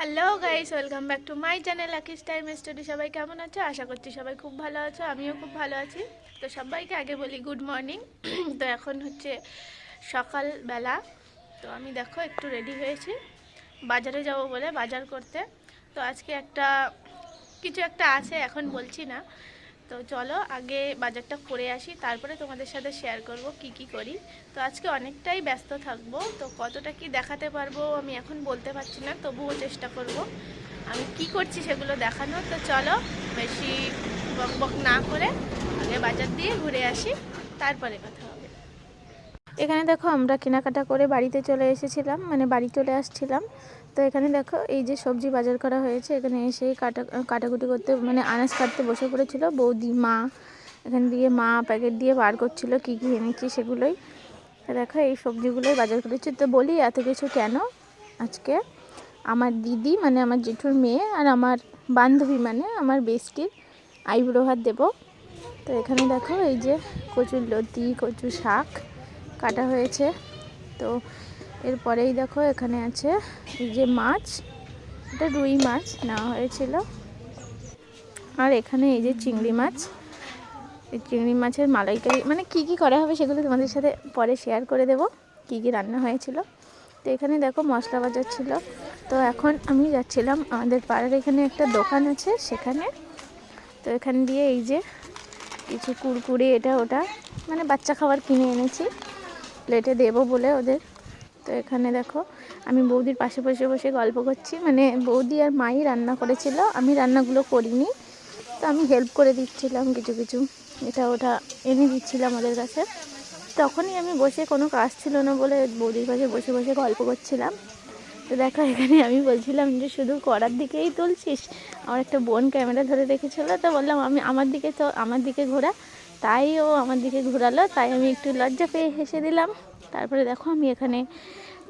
Hello guys welcome back to my channel আকিস time story সবাই কেমন আছো? আশা করছি সবাই খুব ভালো আছো, আমিও খুব ভালো আছি। তো সবাইকে আগে বলি গুড মর্নিং তো এখন হচ্ছে সকালবেলা। তো আমি দেখো, একটু রেডি হয়েছি। বাজারে যাব বলে বাজার করতে। তো আজকে একটা, কিছু একটা আছে, এখন বলছি না। তো চলো আগে বাজারটা করে আসি, তারপরে তোমাদের সাথে শেয়ার করব কি কি করি। তো আজকে অনেকটাই ব্যস্ত থাকব, তো কতটা কি দেখাতে পারব আমি এখন বলতে পারছি না, তবুও চেষ্টা করব। আমি কি করছি সেগুলো দেখানো, তো চলো বেশি বক বক না করে আগে বাজার দিয়ে ঘুরে আসি, তারপরে কথা হবে। এখানে দেখো আমরা কেনাকাটা করে বাড়িতে চলে এসেছিলাম মানে বাড়ি চলে আসছিলাম। তো এখানে দেখো, এই যে সবজি বাজার করা হয়েছে, এখানে এসে কাটা, কাটাকুটি করতে মানে আনাজ কাটতে বসে পড়েছিল। বৌদি, মা, এখান দিয়ে মা প্যাকেট দিয়ে বার করছিল কী কী এনেছি সেগুলোই। দেখো, এই সবজিগুলোই বাজার করেছি। তো বলি, এত কিছু কেন আজকে? আমার দিদি মানে আমার জেঠুর মেয়ে আর আমার বান্ধবী মানে আমার বেস্টির আইব্রো হাত দেবো। তো এখানে দেখো, এই যে কচুর লতি কচু শাক কাটা হয়েছে। তো এরপরেই দেখো এখানে আছে যে মাছ, এটা রুই মাছ নেওয়া হয়েছিল। আর এখানে এই যে চিংড়ি মাছ, এই চিংড়ি মাছের মালাইকারি মানে কি কি করা হবে সেগুলো তোমাদের সাথে পরে শেয়ার করে দেব, কি কি রান্না হয়েছিল। তো এখানে দেখো মশলা বাজার ছিল। তো এখন আমি যাচ্ছিলাম, আমাদের পাড়ার এখানে একটা দোকান আছে সেখানে। তো এখান দিয়ে এই যে কিছু কুরকুরে, এটা ওটা মানে বাচ্চা খাবার কিনে এনেছি। প্লেটে দেবো বলে ওদের। তো এখানে দেখো, আমি বৌদির পাশে বসে বসে গল্প করছি। মানে বৌদি আর মাই রান্না করেছিল, আমি রান্নাগুলো করিনি। তো আমি হেল্প করে দিচ্ছিলাম কিছু কিছু। এটা ওটা এনে দিচ্ছিলাম ওদের কাছে। তখনই আমি বসে কোনো কাজ ছিল না বলে বৌদির পাশে বসে বসে গল্প করছিলাম। তো দেখো, এখানে আমি বলছিলাম যে শুধু করার দিকেই তুলছিস। আমার একটা বোন ক্যামেরা ধরে রেখেছিলো তো বললাম, আমি আমার দিকে তো আমার দিকে ঘোরা। তাই ও আমার দিকে ঘোরালো, তাই আমি একটু লজ্জা পেয়ে হেসে দিলাম। তারপরে দেখো আমি এখানে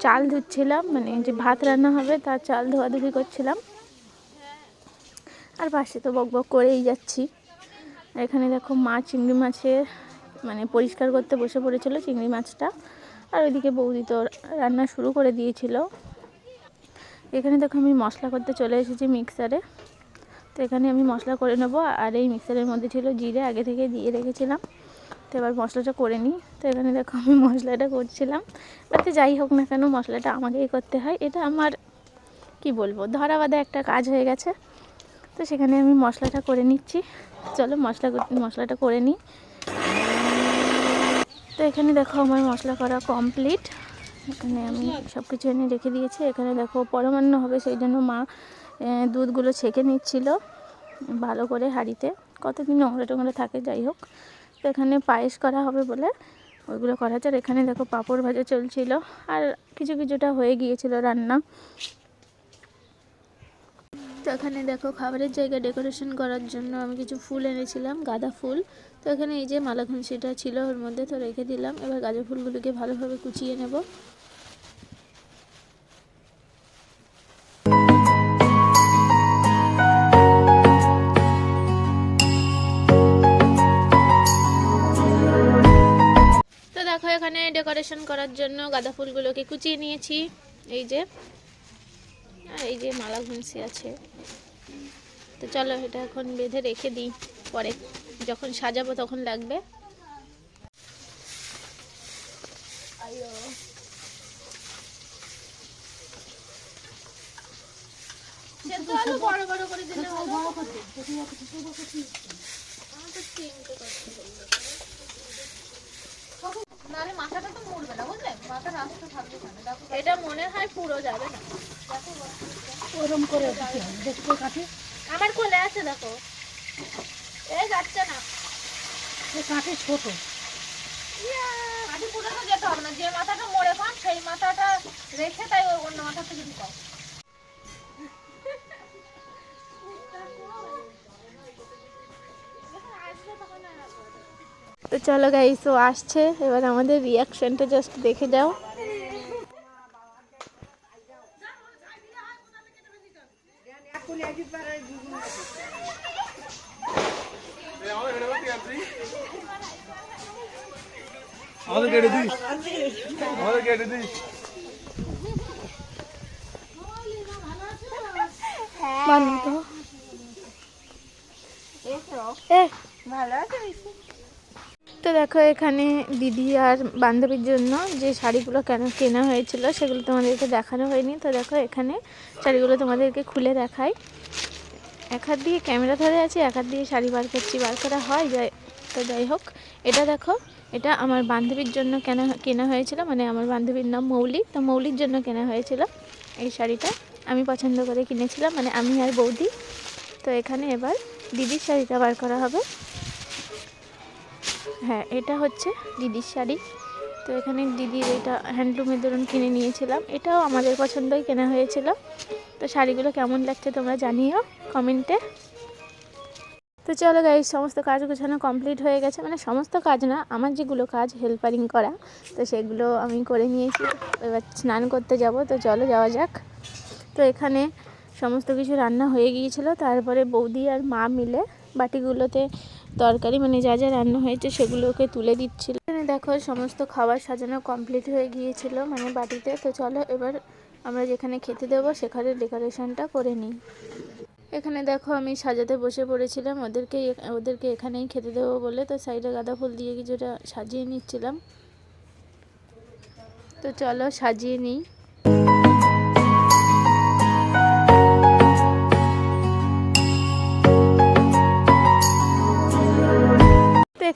চাল ধুচ্ছিলাম মানে যে ভাত রান্না হবে তার চাল ধোয়াধুয়ি করছিলাম। আর পাশে তো বক বক করেই যাচ্ছি। এখানে দেখো মাছ চিংড়ি মাছের মানে পরিষ্কার করতে বসে পড়েছিল চিংড়ি মাছটা। আর ওইদিকে বৌদি তো রান্না শুরু করে দিয়েছিল। এখানে দেখো আমি মশলা করতে চলে এসেছি মিক্সারে। তো এখানে আমি মশলা করে নেব, আর এই মিক্সারের মধ্যে ছিল জিরে, আগে থেকে দিয়ে রেখেছিলাম। তো এবার মশলাটা করে নিই। তো এখানে দেখো আমি মশলাটা করছিলাম। তাতে যাই হোক না কেন মশলাটা আমাকেই করতে হয়। এটা আমার, কি বলব, ধরা বাঁধা একটা কাজ হয়ে গেছে। তো সেখানে আমি মশলাটা করে নিচ্ছি। চলো মশলা মশলাটা করে নিই। তো এখানে দেখো আমার মশলা করা কমপ্লিট এখানে আমি সব কিছু এনে রেখে দিয়েছি। এখানে দেখো পরমান্ন হবে, সেই জন্য মা দুধগুলো ছেঁকে নিচ্ছিল ভালো করে হাঁড়িতে। কতদিন নোংরা টোংরা থাকে যাই হোক। তো এখানে পায়েস করা হবে বলে ওইগুলো করা হচ্ছে আর এখানে দেখো পাঁপড় ভাজা চলছিল আর কিছু কিছুটা হয়ে গিয়েছিল রান্না। তো এখানে দেখো খাবারের জায়গা ডেকোরেশন করার জন্য আমি কিছু ফুল এনেছিলাম, গাঁদা ফুল। তো এখানে এই যে মালা ঘুষিটা ছিল, ওর মধ্যে তো রেখে দিলাম। এবার গাঁদা ফুলগুলোকে ভালোভাবে কুচিয়ে নেব। ডেকোরেশন করার জন্য গাঁদা ফুলগুলোকে কুচিয়ে নিয়েছি। এই যে আর এই যে মালা ঘুমসি আছে। তো চলো এটা এখন বেঁধে রেখে দিই পরে যখন সাজাবো তখন লাগবে। বড় বড় করে দিলে হবে। আমার তো তিনটে করতে বলল। নাহলে মাথাটা তো মরবে না বুঝলে? মাথা রাস্তা থাকবে এটা মনে হয় পুরো যাবে না। ওরম করে দিতে হবে কাঠি আমার কোলে আছে দেখো। এই যাচ্ছে না। কাঠি ছোট। কাঠি পুরো তো যেতে হবে না যে মাথাটা মরে পান সেই মাথাটা রেখে তাই ওই অন্য মাথা থেকে ঢুকাও চলো গাইস ও আসছে। এবার আমাদের রিয়াকশনটা জাস্ট দেখে যাও। আমাদের কেটে দিস। আমাদের কেটে দিস। বান্ধব তো। এ। ভালো আছে তো দেখো এখানে দিদি আর বান্ধবীর জন্য যে শাড়িগুলো কেন কেনা হয়েছিল সেগুলো তোমাদেরকে দেখানো হয়নি। তো দেখো এখানে শাড়িগুলো তোমাদেরকে খুলে দেখাই। এক হাত দিয়ে ক্যামেরা ধরে আছে, এক হাত দিয়ে শাড়ি বার করছি, বার করা হয়, যাই, তো যাই হোক, এটা দেখো, এটা আমার বান্ধবীর জন্য কেনা কেনা হয়েছিল মানে আমার বান্ধবীর নাম মৌলি, তো মৌলির জন্য কেনা হয়েছিল এই শাড়িটা। আমি পছন্দ করে কিনেছিলাম মানে আমি আর বৌদি। তো এখানে এবার দিদির শাড়িটা বার করা হবে। হ্যাঁ এটা হচ্ছে দিদির শাড়ি। তো এখানে দিদির এটা হ্যান্ডলুমের ধরুন কিনে নিয়েছিলাম। এটাও আমাদের পছন্দই কেনা হয়েছিল। তো শাড়িগুলো কেমন লাগছে তোমরা জানিও কমেন্টে। তো চলো গাই সমস্ত কাজ গোছানো কমপ্লিট হয়ে গেছে। মানে সমস্ত কাজ না, আমার যেগুলো কাজ হেল্পারিং করা, তো সেগুলো আমি করে নিয়েছি। এবার স্নান করতে যাব, তো চলো যাওয়া যাক। তো এখানে সমস্ত কিছু রান্না হয়ে গিয়েছিল। তারপরে বৌদি আর মা মিলে বাটিগুলোতে তরকারি মানে যা যা রান্না হয়েছে সেগুলোকে তুলে দিচ্ছিল। এখানে দেখো সমস্ত খাবার সাজানো কমপ্লিট হয়ে গিয়েছিল মানে বাটিতে। তো চলো এবার আমরা যেখানে খেতে দেবো সেখানে ডেকোরেশনটা করে নিই। এখানে দেখো আমি সাজাতে বসে পড়েছিলাম। ওদেরকে ওদেরকে এখানেই খেতে দেবো বলে তো সাইডে গাঁদা ফুল দিয়ে কিছুটা সাজিয়ে নিচ্ছিলাম। তো চলো সাজিয়ে নিই।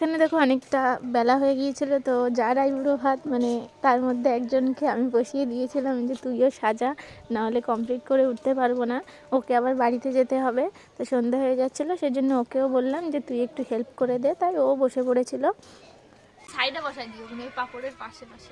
এখানে দেখো অনেকটা বেলা হয়ে গিয়েছিল, তো যার আইবুড়ো ভাত মানে তার মধ্যে একজনকে আমি বসিয়ে দিয়েছিলাম যে তুইও সাজা, নাহলে কমপ্লিট করে উঠতে পারব না, ওকে আবার বাড়িতে যেতে হবে। তো সন্ধ্যা হয়ে যাচ্ছিল, সেজন্য ওকেও বললাম যে তুই একটু হেল্প করে দে, তাই ও বসে পড়েছিল। সাইডে বসাই দিও মানে পাপড়ের পাশে পাশে।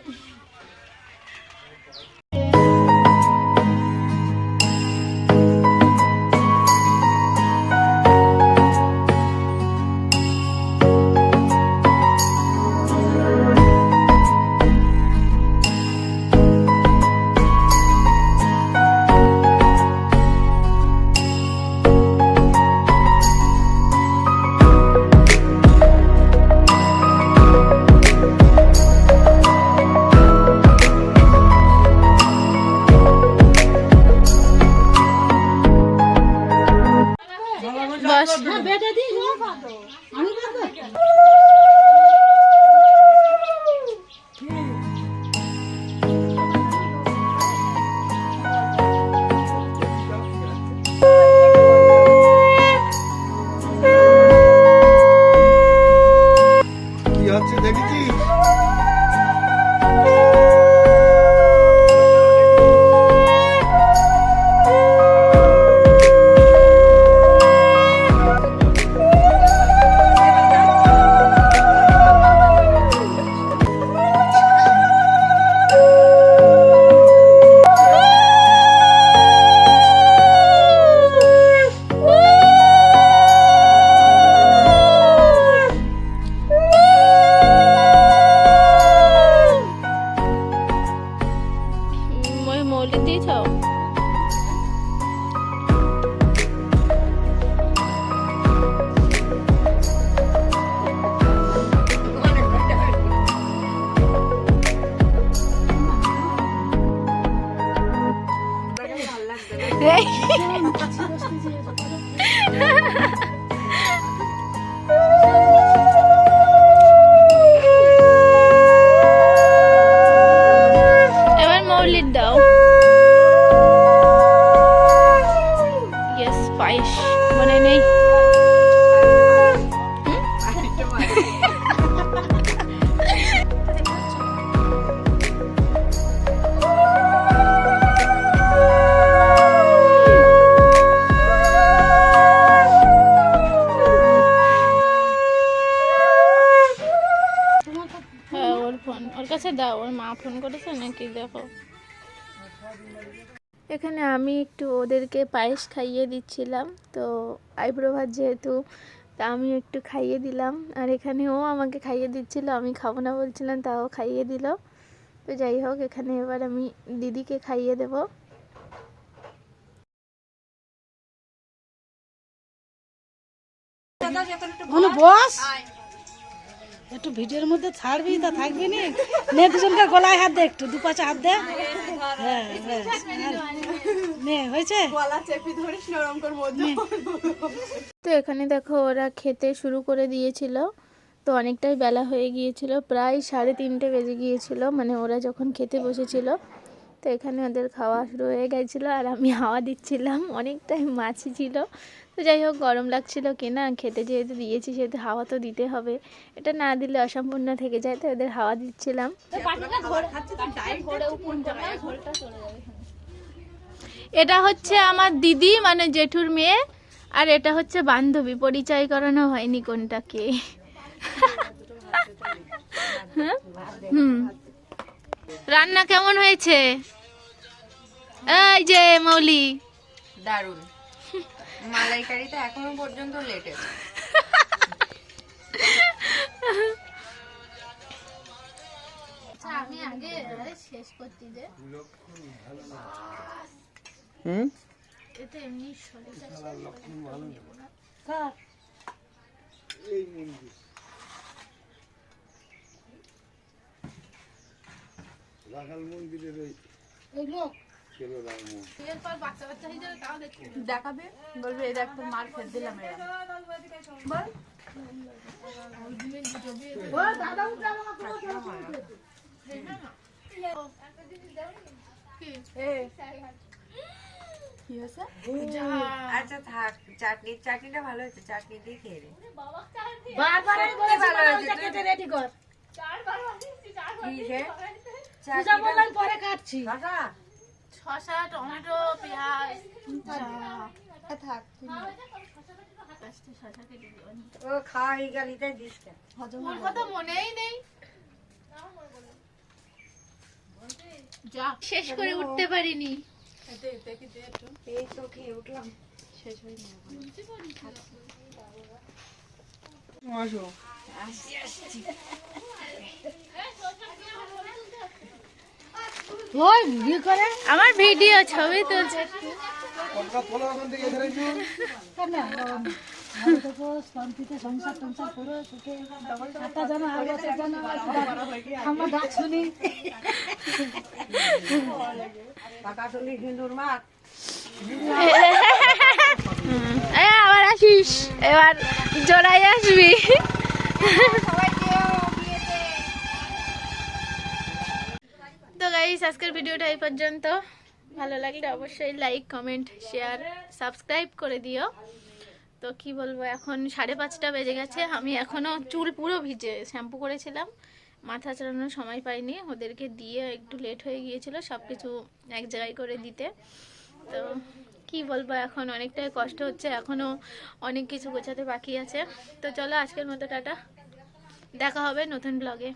দাও ওর মা ফোন করেছে নাকি দেখো। এখানে আমি একটু ওদেরকে পায়েস খাইয়ে দিচ্ছিলাম তো আইব্রো ভাত যেহেতু তা আমি একটু খাইয়ে দিলাম। আর এখানে ও আমাকে খাইয়ে দিচ্ছিল আমি খাব না বলছিলাম তাও খাইয়ে দিল। তো যাই হোক এখানে এবার আমি দিদিকে খাইয়ে দেবো। বস! একটু ভিডিওর মধ্যে ছাড়বি তা থাকবি নি? নে দুজনকে গলায় হাত দে একটু দুপাশে হাত দে। হ্যাঁ। আর- নে হয়েছে তো এখানে দেখো ওরা খেতে শুরু করে দিয়েছিল। তো অনেকটাই বেলা হয়ে গিয়েছিল প্রায় সাড়ে তিনটে বেজে গিয়েছিল। মানে ওরা যখন খেতে বসেছিল তো এখানে ওদের খাওয়া শুরু হয়ে গেছিল আর আমি হাওয়া দিচ্ছিলাম। অনেকটাই মাছ ছিল। তো যাই হোক, গরম লাগছিল কিনা, খেতে যেহেতু দিয়েছি সেহেতু হাওয়া তো দিতে হবে। এটা না দিলে অসম্পূর্ণ থেকে যায় তো ওদের হাওয়া দিচ্ছিলাম। এটা হচ্ছে আমার দিদি মানে জেঠুর মেয়ে, আর এটা হচ্ছে বান্ধবী। পরিচয় করানো হয়নি কোনটাকে। হ্যাঁ? হুম। রান্না কেমন হয়েছে? এই যে মৌলি। দারুণ। মালাইকারিটা এখনও পর্যন্ত লেটেস্ট। আমি আগে শেষ করতে যে। হুম? এটা এমনি? এই মন্দির। রাখাল মন্দিরের ওই লোক। দেখাবে বলবে এই দেখ মার ফের দিলাম আচ্ছা থাক চাটনি চাটনিটা ভালো হয়েছে চাটনি দিয়ে খেয়ে রে বারবার রেডি কর। পূজা বললাম পরে কাটছি। শসা টমেটো পেঁয়াজ। ও খাওয়া হয়ে গেল এটাই দিস কেন? কথা মনেই নেই। যা। শেষ করে উঠতে পারিনি। এই তো খেয়ে উঠলাম। আসো। ওই বিয়ে করে। আমার ভিডিও ছবি তুলছে। আবার আসিস। এবার থেকে এখানে গাইস আজকের ভিডিওটা এই পর্যন্ত। ভালো লাগলে অবশ্যই লাইক কমেন্ট শেয়ার সাবস্ক্রাইব করে দিও। তো কি বলব, এখন সাড়ে পাঁচটা বেজে গেছে। আমি এখনও চুল পুরো ভিজে শ্যাম্পু করেছিলাম। মাথা চালানোর সময় পাইনি। ওদেরকে দিয়ে একটু লেট হয়ে গিয়েছিল সব কিছু এক জায়গায় করে দিতে। তো কি বলব, এখন অনেকটাই কষ্ট হচ্ছে। এখনও অনেক কিছু গোছাতে বাকি আছে। তো চলো আজকের মতো টাটা। দেখা হবে নতুন ব্লগে